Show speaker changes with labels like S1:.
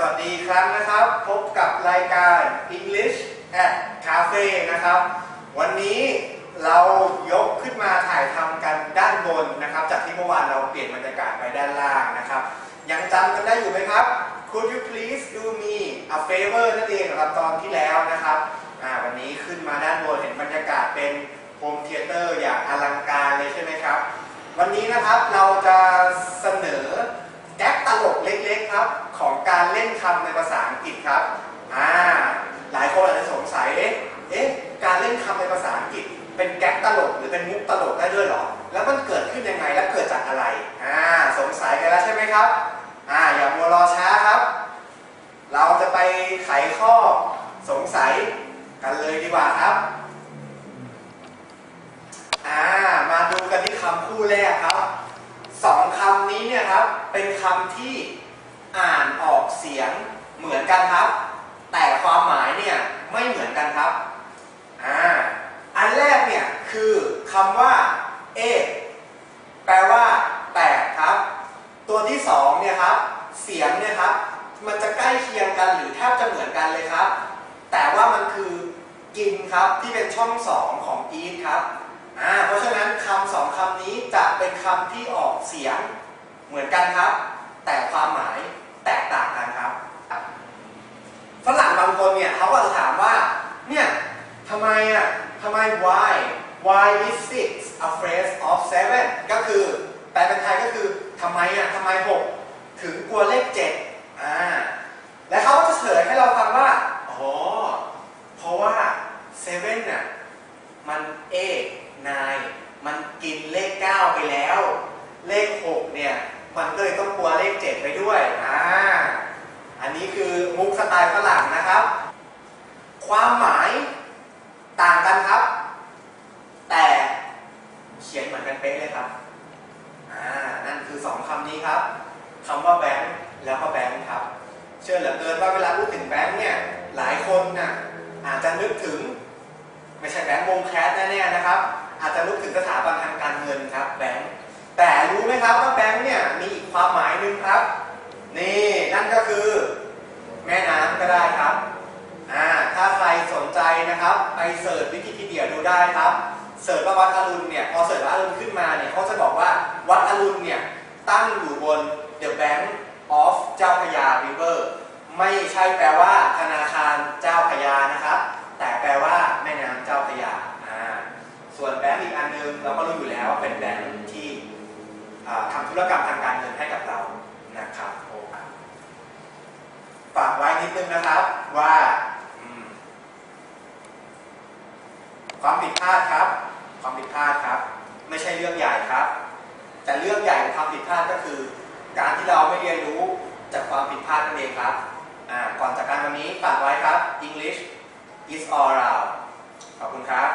S1: สวัสดีครับนะครับ พบกับรายการ English at Cafe นะครับ วันนี้เรายกขึ้นมาถ่ายทำกันด้านบนนะครับ จากที่เมื่อวานเราเปลี่ยนบรรยากาศไปด้านล่างนะครับ ยังจำกันได้อยู่ไหมครับ Could you please do me a favor นั่นเองสำหรับตอนที่แล้วนะครับวันนี้ขึ้นมาด้านบนเห็นบรรยากาศเป็นโฮมเทเตอร์อย่างอลังการเลยใช่ไหมครับ วันนี้นะครับเราจะเสนอแก๊กตลกเล็กๆ ครับของการเล่นคำในภาษาอังกฤษครับอ่าหลายคนอาจจะสงสัยเอ๊ะเอ๊ะการเล่นคำในภาษาอังกฤษ เป็นแก๊กตลกหรือเป็นมุกตลกได้ด้วยหรอ แล้วมันเกิดขึ้นยังไงและเกิดจากอะไรอ่าสงสัยกันแล้วใช่ไหมครับอ่าอย่ามัวรอช้าครับ เราจะไปไขข้อสงสัยกันเลยดีกว่าครับอ่ามาดูกันที่คำคู่แรกครับสองคำนี้เนี่ยครับเป็นคำที่ อ่านออกเสียงเหมือนกันครับ แต่ความหมายเนี่ยไม่เหมือนกันครับอ่าอันแรกเนี่ยคือคำว่าเอแปลว่าแตกครับ ตัวที่สองเนี่ยครับ เสียงเนี่ยครับ มันจะใกล้เคียงกันหรือแทบจะเหมือนกันเลยครับ แต่ว่ามันคือกินครับที่เป็นช่องสองของ eat ครับอ่าเพราะฉะนั้นคำสองคำนี้จะเป็นคำที่ออกเสียงเหมือนกันครับ แต่ความหมายแตกต่างกันครับฝรั่งบางคนเนี่ยเขาก็จะถามว่าเนี่ยทำไมอะทำไม why why is six a phrase of seven ก็คือแปลเป็นไทยก็คือทำไมอะทำไมหกถึงกลัวเลขเจ็ดอ่าและเขาก็จะเฉลยให้เราฟังว่าอ๋อเพราะว่า seven น่ะมันเอกนายมันกินเลข 9 ไปแล้ว เลข 6 เนี่ย มันก็เลยต้องกลัวเลข 7 ไปด้วยอ่าอันนี้คือมุกสไตล์ฝรั่งนะครับ ความหมาย กันครับ แต่เขียนเหมือนกันเป๊ะเลยครับอ่านั่นคือสองคำนี้ครับคำว่าแบงค์แล้วก็แบงค์ครับ เชื่อเหลือเกินว่าเวลาพูดถึงแบงค์เนี่ยหลายคนน่ะอาจจะนึกถึง ไม่ใช่แบงก์วงแคสแน่ๆนะครับ อาจจะนึกถึงสถาบันทางการเงินครับแบงก์แต่รู้ไหมครับว่าแบงก์เนี่ยมีอีกความหมายหนึ่งครับ นี่นั่นก็คือ แม่น้ำก็ได้ครับอ่าถ้าใครสนใจนะครับ ไปเสิร์ชวิกิพีเดียดูได้ครับเสิร์ชว่าวัดอรุณเนี่ยพอเสิร์ชวัดอรุณขึ้นมาเนี่ยเขาจะบอกว่าวัดอรุณเนี่ยตั้งอยู่บน The Bank of เจ้าพยา River ไม่ใช่แปลว่าธนาคารเจ้าพยานะครับ แต่แปลว่าแม่น้ำเจ้าพยาอ่าส่วนแบงก์อีกอันนึงเราก็รู้อยู่แล้วว่าเป็นแบงก์ที่ทำธุรกรรมทางการเงินให้กับเรานะครับฝากไว้นิดนึงนะครับว่าความผิดพลาดครับ ความผิดพลาดครับ ไม่ใช่เรื่องใหญ่ครับ แต่เรื่องใหญ่ของความผิดพลาดก็คือ การที่เราไม่เรียนรู้จากความผิดพลาดนั่นเองครับก่อนจากการวันนี้ฝากไว้ครับ English is all around ขอบคุณครับ